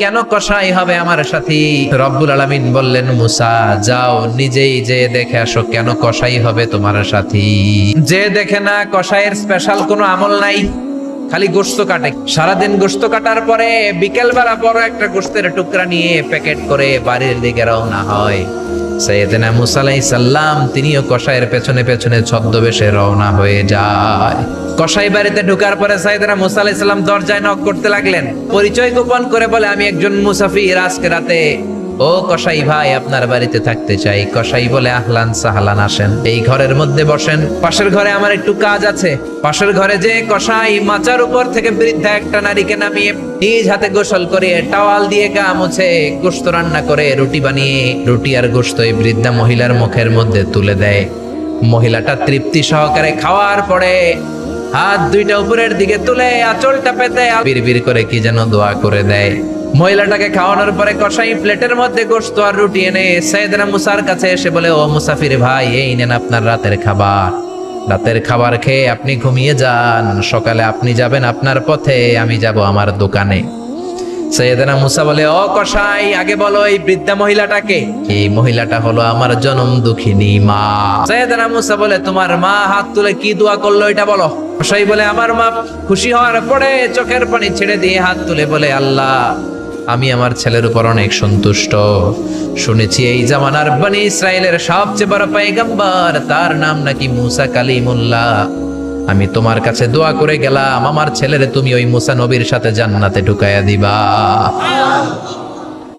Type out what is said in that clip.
কেন কষাই হবে আমার সাথী? রব্বুল আলামিন বললেন, মুসা, যাও, নিজেই যে দেখে আসো কেন কষাই হবে তোমার সাথী? যে দেখে না কষাইয়ের স্পেশাল কোনো আমল নাই, খালি গোস্ত কাটে। সারাদিন গোস্ত কাটার পরে বিকেল বেলা বড় একটা গোস্তের টুকরা নিয়ে প্যাকেট করে বাড়ির দিকে রওনা হয়। সৈয়দনা মুসা আলাইহিস সালাম তিনিও কসাইয়ের পেছনে পেছনে ছদ্মবেশে রওনা হয়ে যায়। কসাই বাড়িতে ঢোকার পরে সাইদানা মুসা আলাইহিস সালাম দরজায় নক করতে লাগলেন। পরিচয় গোপন করে বলে, আমি একজন মুসাফির আজকে রাতে। ও কসাই ভাই, আপনার বাড়িতে থাকতে চাই। কসাই বলে, আহলান সাহলান, আসেন। এই ঘরের মধ্যে বসেন। পাশের ঘরে আমার একটু কাজ আছে। পাশের ঘরে যে কসাই মাচার উপর থেকে বৃদ্ধা একটা নারীকে নামিয়ে নিজ হাতে গোসল করে টাওয়াল দিয়ে গা মুছে গোস্ত রান্না করে রুটি বানিয়ে রুটি আর গোস্ত এই বৃদ্ধা মহিলার মুখের মধ্যে তুলে দেয়। মহিলাটা তৃপ্তি সহকারে খাওয়ার পরে হাত দুইটা উপরের দিকে তুলে আঁচলটা পেতে বিড়বিড় করে কি যেন দোয়া করে দেয়। মহিলাটাকে খাওয়ানোর পরে কষাই প্লেটের মধ্যে গোস্ত আর রুটি এনে সৈয়দনা মুসার কাছে এসে বলে, ও মুসাফির ভাই, এই নেন আপনার রাতের খাবার। রাতের খাবার খেয়ে আপনি ঘুমিয়ে যান। সকালে আপনি যাবেন আপনার পথে, আমি যাব আমার দোকানে। সৈয়দনা মুসা বলে, ও কসাই, আগে বলো এই বৃদ্ধা মহিলাটাকে। এই মহিলাটা হলো আমার জনম দুঃখিনী মা। সৈয়দনা মুসা বলে, তোমার মা হাত তুলে কি দোয়া করল এটা বলো? কসাই বলে, আমার মা খুশি হওয়ার পরে চোখের পানি ছেড়ে দিয়ে হাত তুলে বলে, আল্লাহ আমি আমার ছেলের উপর অনেক সন্তুষ্ট। শুনেছি এই জামানার বনি ইসরায়েলের সবচেয়ে বড় পয়গম্বর, তার নাম নাকি মুসা কালিমুল্লাহ। আমি তোমার কাছে দোয়া করে গেলাম, আমার ছেলেরে তুমি ওই মুসা নবীর সাথে জান্নাতে ঢুকাইয়া দিবা।